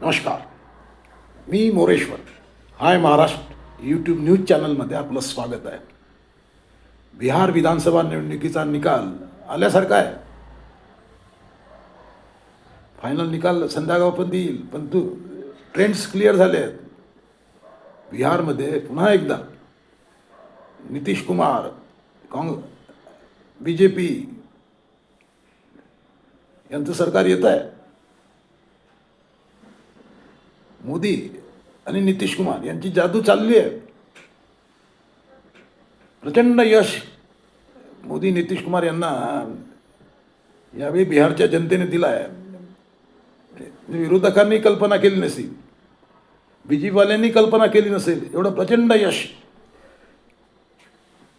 नमस्कार. मी Moreshwar. Hi Maharashtra. YouTube news चॅनलमध्ये आपलं स्वागत आहे. बिहार विधानसभा निवडणुकीचा निकाल आल्यासारखा आहे. फायनल निकाल संध्याकाळ पण देईल पण तू ट्रेंड्स क्लिअर झाले आहेत बिहारमध्ये पुन्हा एकदा नितीश कुमार काँग बी जे पी यांचं सरकार येत आहे. मोदी आणि नितीश कुमार यांची जादू चालली आहे. प्रचंड यश मोदी नितीश कुमार यांना यावेळी बिहारच्या जनतेने दिला आहे म्हणजे विरोधकांनी कल्पना केली नसेल बीजेपीवाल्यांनी कल्पना केली नसेल एवढं प्रचंड यश.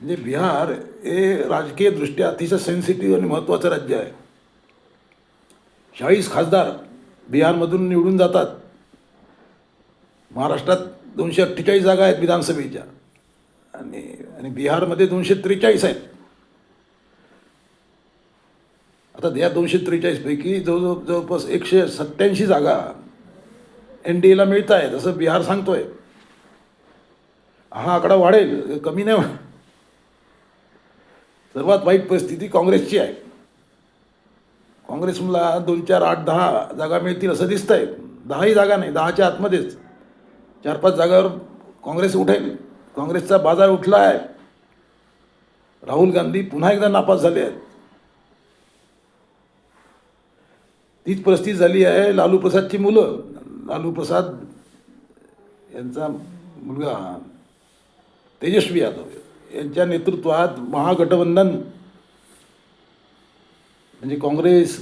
म्हणजे बिहार हे राजकीयदृष्ट्या अतिशय सेन्सिटिव्ह आणि महत्त्वाचं राज्य आहे. चाळीस खासदार बिहारमधून निवडून जातात. महाराष्ट्रात दोनशे अठ्ठेचाळीस जागा आहेत विधानसभेच्या. आणि आणि बिहारमध्ये दोनशे त्रेचाळीस आहेत. आता या दोनशे त्रेचाळीसपैकी जवळजवळ जवळपास एकशे सत्त्याऐंशी जागा एन डी एला मिळत आहेत असं बिहार सांगतोय. हा आकडा वाढेल कमी नाही सर्वात वाईट परिस्थिती काँग्रेसची आहे. काँग्रेसला दोन चार आठ दहा जागा मिळतील असं दिसतंय. दहाही जागा नाही दहाच्या आतमध्येच. चार पाच जागावर काँग्रेस उठेल. काँग्रेसचा बाजार उठला आहे राहुल गांधी पुन्हा एकदा नापास झाले आहेत. तीच परिस्थिती झाली आहे लालू प्रसादची मुलं. लालू प्रसाद यांचा मुलगा तेजस्वी यादव यांच्या नेतृत्वात महागठबंधन म्हणजे काँग्रेस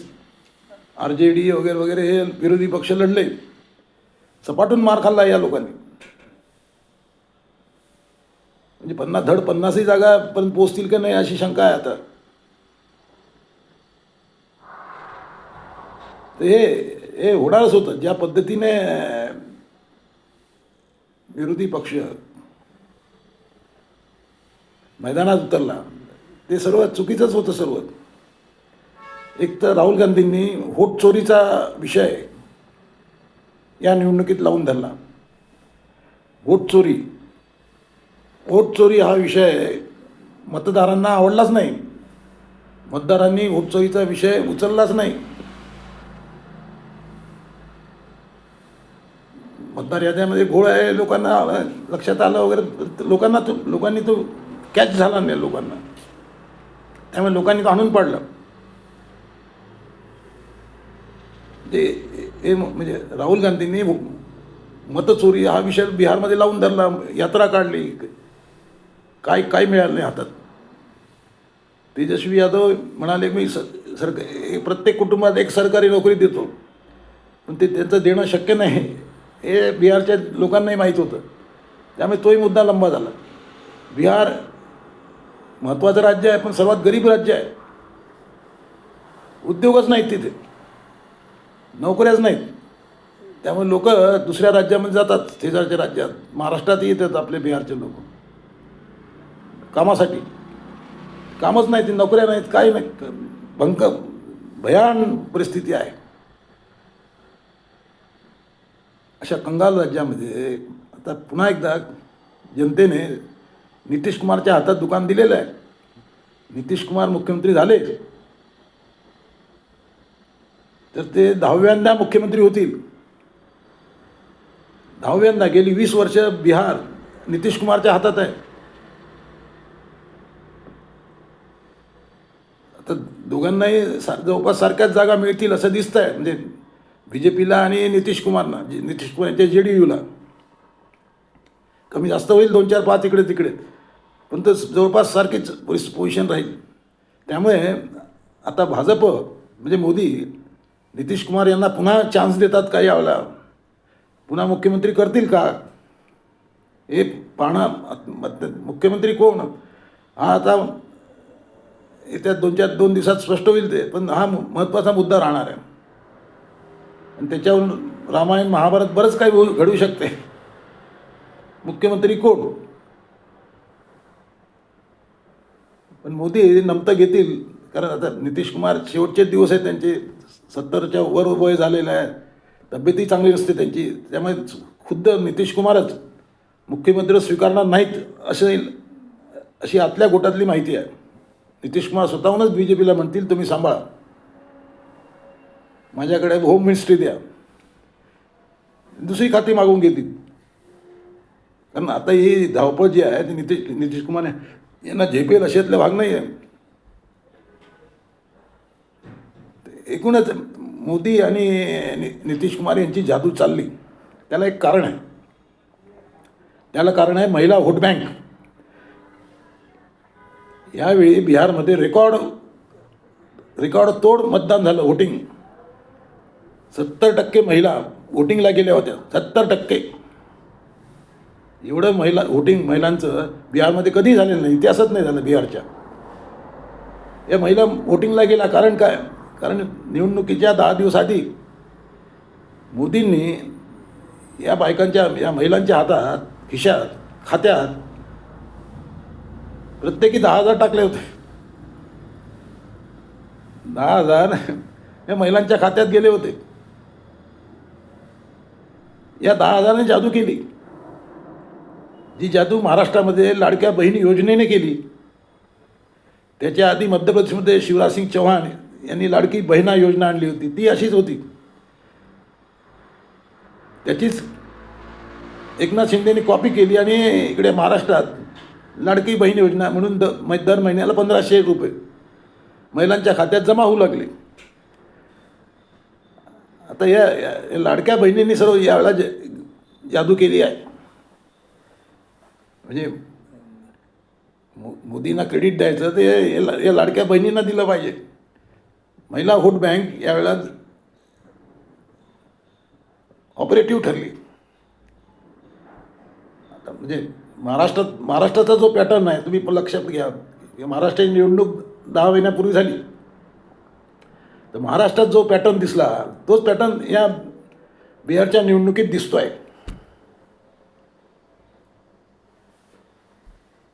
आर जे डी वगैरे वगैरे हे विरोधी पक्ष लढले. सपाटून मार खाल्ला या लोकांनी. म्हणजे पन्नास धड पन्नासही जागापर्यंत पोहोचतील का नाही अशी शंका आहे आता. तर हे हे होणारच होतं. ज्या पद्धतीने विरोधी पक्ष मैदानात उतरला ते सर्व चुकीचंच होतं सर्व. एक तर राहुल गांधींनी होट चोरीचा विषय या निवडणुकीत लावून धरला. वोट चोरी. वोट चोरी हा विषय मतदारांना आवडलाच नाही. मतदारांनी वोट चोरीचा विषय उचललाच नाही. मतदार याद्यामध्ये घोळ आहे लोकांना लक्षात आलं वगैरे लोकांना तो लोकांनी तो कॅच झाला नाही लोकांना. त्यामुळे लोकांनी तो आणून पाडलं. ते हे म्हणजे राहुल गांधींनी मतचोरी हा विषय बिहारमध्ये लावून धरला यात्रा काढली. काय काय मिळालं नाही हातात? तेजस्वी यादव म्हणाले मी स सरक प्रत्येक कुटुंबात एक सरकारी नोकरी देतो. पण ते त्यांचं देणं शक्य नाही. हे बिहारच्या लोकांनाही माहीत होतं. त्यामुळे तोही मुद्दा लंबा झाला. बिहार महत्त्वाचं राज्य आहे पण सर्वात गरीब राज्य आहे. उद्योगच नाहीत तिथे. नोकऱ्याच नाहीत. त्यामुळे लोक दुसऱ्या राज्यामध्ये जातात शेजारच्या राज्यात. महाराष्ट्रातही येतात आपले बिहारचे लोक. कामासाठी. कामच नाही ती नोकऱ्या नाहीत काही नाही भंक भयान परिस्थिती आहे. अशा कंगाल राज्यामध्ये आता पुन्हा एकदा जनतेने नितीश कुमारच्या हातात दुकान दिलेलं आहे. नितीश कुमार मुख्यमंत्री झाले. तर ते दहाव्यांदा मुख्यमंत्री होतील. दहाव्यांदा गेली वीस वर्ष बिहार नितीश कुमारच्या हातात आहे. आता दोघांनाही सार जवळपास सारख्याच जागा मिळतील असं दिसतं आहे म्हणजे बी जे पीला आणि नितीश कुमारना जे नितीश कुमार यांच्या जे डी यूला कमी जास्त होईल दोन चार पाच इकडे तिकडे. पण तर जवळपास सारखीच पोझिशन राहील. त्यामुळे आता भाजप म्हणजे मोदी नितीश कुमार यांना पुन्हा चान्स देतात का यावेळेला? पुन्हा मुख्यमंत्री करतील का? हे पाहणं मुख्यमंत्री कोण? हा आता येत्या दोन चार दोन दिवसात स्पष्ट होईल ते पण हा महत्त्वाचा मुद्दा राहणार आहे. आणि त्याच्यावरून रामायण महाभारत बरंच काही होऊ घडू शकते. मुख्यमंत्री कोण? पण मोदी नमतं घेतील कारण आता नितीश कुमार शेवटचे दिवस आहेत त्यांचे. सत्तरच्या वर वय झालेलं आहे तब्येतही चांगली नसते त्यांची. त्यामुळे खुद्द नितीश कुमारच मुख्यमंत्री स्वीकारणार नाहीत असे अशी आतल्या गोटातली माहिती आहे. नितीश कुमार स्वतःहूनच बी जे पीला म्हणतील तुम्ही सांभाळा. माझ्याकडे होम मिनिस्ट्री द्या. दुसरी खाती मागून घेतील. कारण आता ही धावपळ जी आहे ती नितीश नितीश कुमार यांना झेपेल अशातला भाग नाही आहे एकूणच मोदी आणि नि- नितीश कुमार यांची जादू चालली. त्याला एक कारण आहे. त्याला कारण आहे महिला व्होट बँक. यावेळी बिहारमध्ये रेकॉर्ड रेकॉर्ड तोड मतदान झालं व्होटिंग सत्तर टक्के महिला वोटिंगला गेल्या होत्या. सत्तर टक्के. एवढं महिला व्होटिंग महिलांचं बिहारमध्ये कधी झालेलं नाही इतिहासच नाही झालं बिहारच्या. या महिला वोटिंगला गेला कारण काय? कारण निवडणुकीच्या दहा दिवस आधी मोदींनी या बायकांच्या या महिलांच्या हातात खिशात खात्यात प्रत्येकी दहा हजार टाकले होते. दहा हजार या महिलांच्या खात्यात गेले होते. या दहा हजाराने जादू केली. जी जादू महाराष्ट्रामध्ये लाडक्या बहिणी योजनेने केली. त्याच्या आधी मध्य प्रदेशमध्ये शिवराज सिंग चौहान यांनी लाडकी बहिणा योजना आणली होती. ती अशीच होती. त्याचीच एकनाथ शिंदेने कॉपी केली आणि इकडे महाराष्ट्रात लाडकी बहीण योजना म्हणून द दर महिन्याला पंधराशे रुपये महिलांच्या खात्यात जमा होऊ लागले. आता या या- या लाडक्या बहिणींनी सर्व यावेळेला ज जादू केली आहे. म्हणजे मोदींना क्रेडिट द्यायचं ते या लाडक्या बहिणींना दिलं पाहिजे. महिला व्होट बँक यावेळेला ऑपरेटिव्ह ठरली. आता म्हणजे महाराष्ट्रात महाराष्ट्राचा जो पॅटर्न आहे तुम्ही लक्षात घ्या. महाराष्ट्राची निवडणूक दहा महिन्यापूर्वी झाली. तर महाराष्ट्रात जो पॅटर्न दिसला तोच पॅटर्न या बिहारच्या निवडणुकीत दिसतो आहे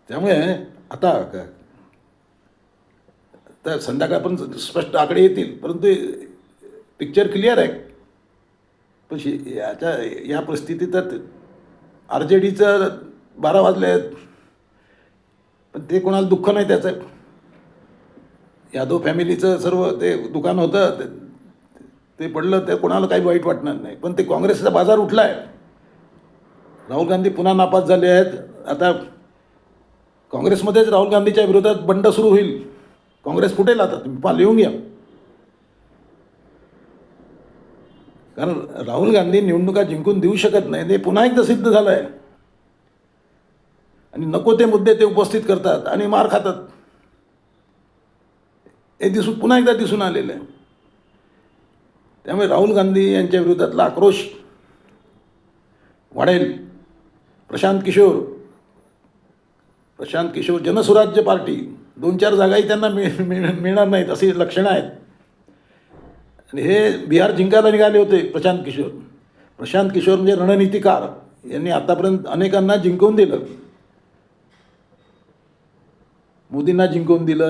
त्यामुळे आता तर संध्याकाळपर्यंत स्पष्ट आकडे येतील परंतु पिक्चर क्लिअर आहे. पण शि- याच्या या परिस्थितीत आर जे डीचं बारा वाजले आहेत. पण ते कोणाला दुःख नाही त्याचं. यादव फॅमिलीचं सर्व ते दुकान होतं ते- ते पडलं ते कोणाला काही वाईट वाटणार नाही. पण ते काँग्रेसचा बाजार उठला आहे राहुल गांधी पुन्हा नापास झाले आहेत. आता काँग्रेसमध्येच राहुल गांधीच्या विरोधात बंड सुरू होईल. काँग्रेस फुटेल आता तुम्ही पा लिहून घ्या. कारण राहुल गांधी निवडणुका जिंकून देऊ शकत नाही. ते पुन्हा एकदा सिद्ध झालं आहे आणि नको ते मुद्दे ते उपस्थित करतात आणि मार खातात. हे दिसून पुन्हा एकदा दिसून आलेलं आहे. त्यामुळे राहुल गांधी यांच्या विरोधातला आक्रोश वाढेल. प्रशांत किशोर प्रशांत किशोर जनसुराज्य पार्टी. दोन चार जागाही त्यांना मिळ मिळ- मिळणार नाहीत अशी लक्षणं आहेत. आणि हे बिहार जिंकायला निघाले होते प्रशांत किशोर. प्रशांत किशोर म्हणजे रणनीतिकार. यांनी आतापर्यंत अनेकांना जिंकवून दिलं. मोदींना जिंकवून दिलं.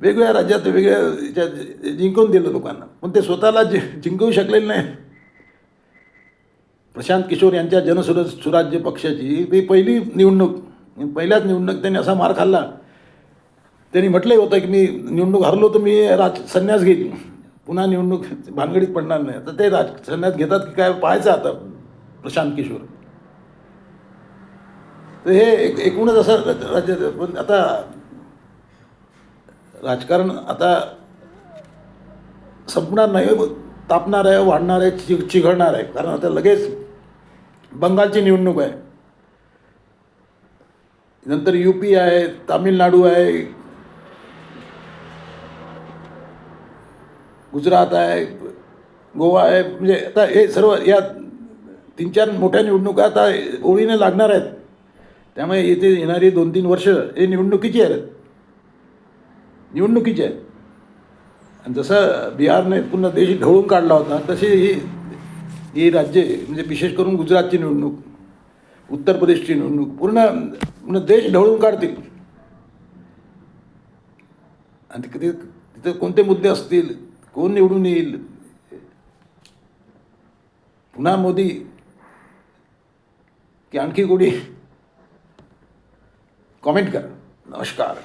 वेगवेगळ्या राज्यात वेगळ्या याच्यात जिंकवून दिलं लोकांना. पण ते स्वतःला जि जिंकवू शकलेले नाही प्रशांत किशोर यांच्या जनसुर सुराज्य पक्षाची ही पहिली निवडणूक पहिल्याच निवडणूक त्यांनी असा मार खाल्ला. त्यांनी म्हटलंही होतं की मी निवडणूक हरलो तर मी राज संन्यास घेईल पुन्हा निवडणूक भानगडीत पडणार नाही. तर ते राज संन्यास घेतात की काय पाहायचं आता प्रशांत किशोर. तर हे एक एकूणच असं राज्य पण आता राजकारण आता संपणार नाही तापणार आहे वाढणार आहे चि चिघळणार आहे. कारण आता लगेच बंगालची निवडणूक आहे. नंतर यू पी आहे तामिळनाडू आहे गुजरात आहे गोवा आहे म्हणजे आता हे सर्व या तीन चार मोठ्या निवडणुका आता ओळीने लागणार आहेत. त्यामुळे येथे येणारी दोन तीन वर्ष हे निवडणुकीची आहेत. निवडणुकीची आहेत. आणि जसं बिहारने पुन्हा देश ढवळून काढला होता तशी ही ही राज्ये म्हणजे विशेष करून गुजरातची निवडणूक उत्तर प्रदेशची निवडणूक पूर्ण म्हणून देश ढवळून काढतील आणि कधी तिथं कोणते मुद्दे असतील कोण निवडून येईल? पुन्हा मोदी की आणखी कोणी? कॉमेंट करा. नमस्कार.